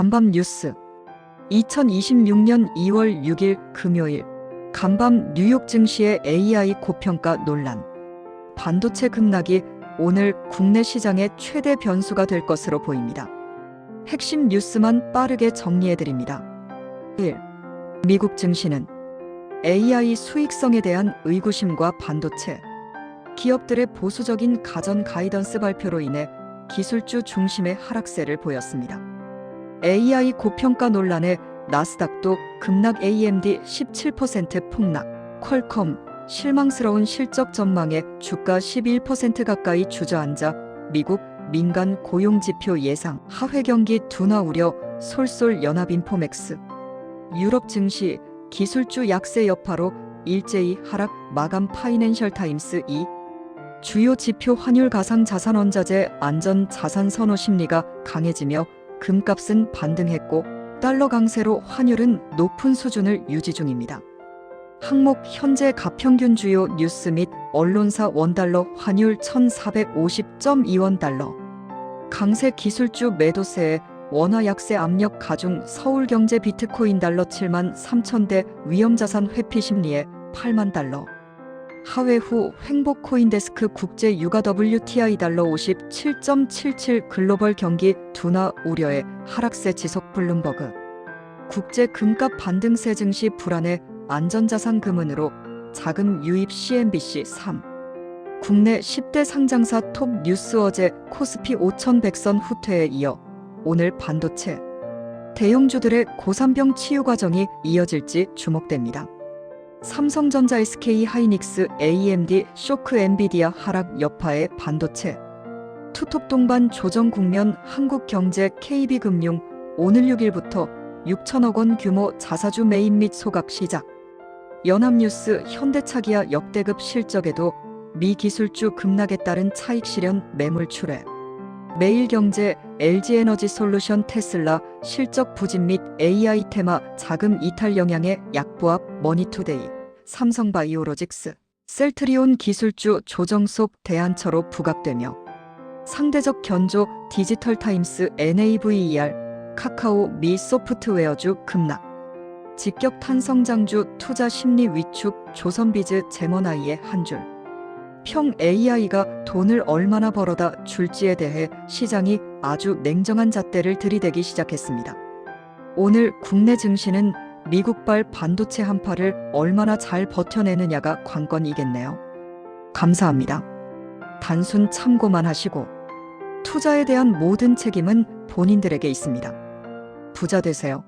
간밤 뉴스 2026년 2월 6일 금요일 간밤 뉴욕 증시의 AI 고평가 논란 반도체 급락이 오늘 국내 시장의 최대 변수가 될 것으로 보입니다. 핵심 뉴스만 빠르게 정리해 드립니다. 1. 미국 증시는 AI 수익성에 대한 의구심과 반도체 기업들의 보수적인 가전 가이던스 발표로 인해 기술주 중심의 하락세를 보였습니다. AI 고평가 논란에 나스닥도 급락 AMD 17% 폭락, 퀄컴 실망스러운 실적 전망에 주가 11% 가까이 주저앉아 미국 민간 고용 지표 예상 하회 경기 둔화 우려 솔솔 연합인포맥스. 유럽 증시 기술주 약세 여파로 일제히 하락 마감 파이낸셜 타임스 2 주요 지표 환율 가상 자산 원자재 안전 자산 선호 심리가 강해지며 금값은 반등했고 달러 강세로 환율은 높은 수준을 유지 중입니다. 항목 현재 가평균 주요 뉴스 및 언론사 원달러 환율 1450.2원 달러 강세 기술주 매도세에 원화 약세 압력 가중 서울경제 비트코인 달러 7만 3천대 위험자산 회피 심리에 8만 달러 하회 후 횡복 코인데스크 국제 유가 WTI 달러 57.77 글로벌 경기 둔화 우려에 하락세 지속 블룸버그. 국제 금값 반등세 증시 불안해 안전자산 금은으로 자금 유입 CNBC 3 국내 10대 상장사 톱 뉴스 어제 코스피 5100선 후퇴에 이어 오늘 반도체. 대형주들의 고산병 치유 과정이 이어질지 주목됩니다. 삼성전자 SK 하이닉스 AMD 쇼크 엔비디아 하락 여파의 반도체. 투톱 동반 조정 국면 한국경제 KB금융. 오늘 6일부터 6천억 원 규모 자사주 매입 및 소각 시작. 연합뉴스 현대차기아 역대급 실적에도 미 기술주 급락에 따른 차익 실현 매물 출회 매일경제 LG에너지 솔루션 테슬라 실적 부진 및 AI 테마 자금 이탈 영향의 약부합 머니투데이 삼성바이오로직스 셀트리온 기술주 조정속 대한처로 부각되며 상대적 견조 디지털타임스 NAVER 카카오 미 소프트웨어주 급락 직격 탄성장주 투자 심리 위축 조선비즈 제머나이의 한 줄 평 AI가 돈을 얼마나 벌어다 줄지에 대해 시장이 아주 냉정한 잣대를 들이대기 시작했습니다. 오늘 국내 증시는 미국발 반도체 한파를 얼마나 잘 버텨내느냐가 관건이겠네요. 감사합니다. 단순 참고만 하시고 투자에 대한 모든 책임은 본인들에게 있습니다. 부자 되세요.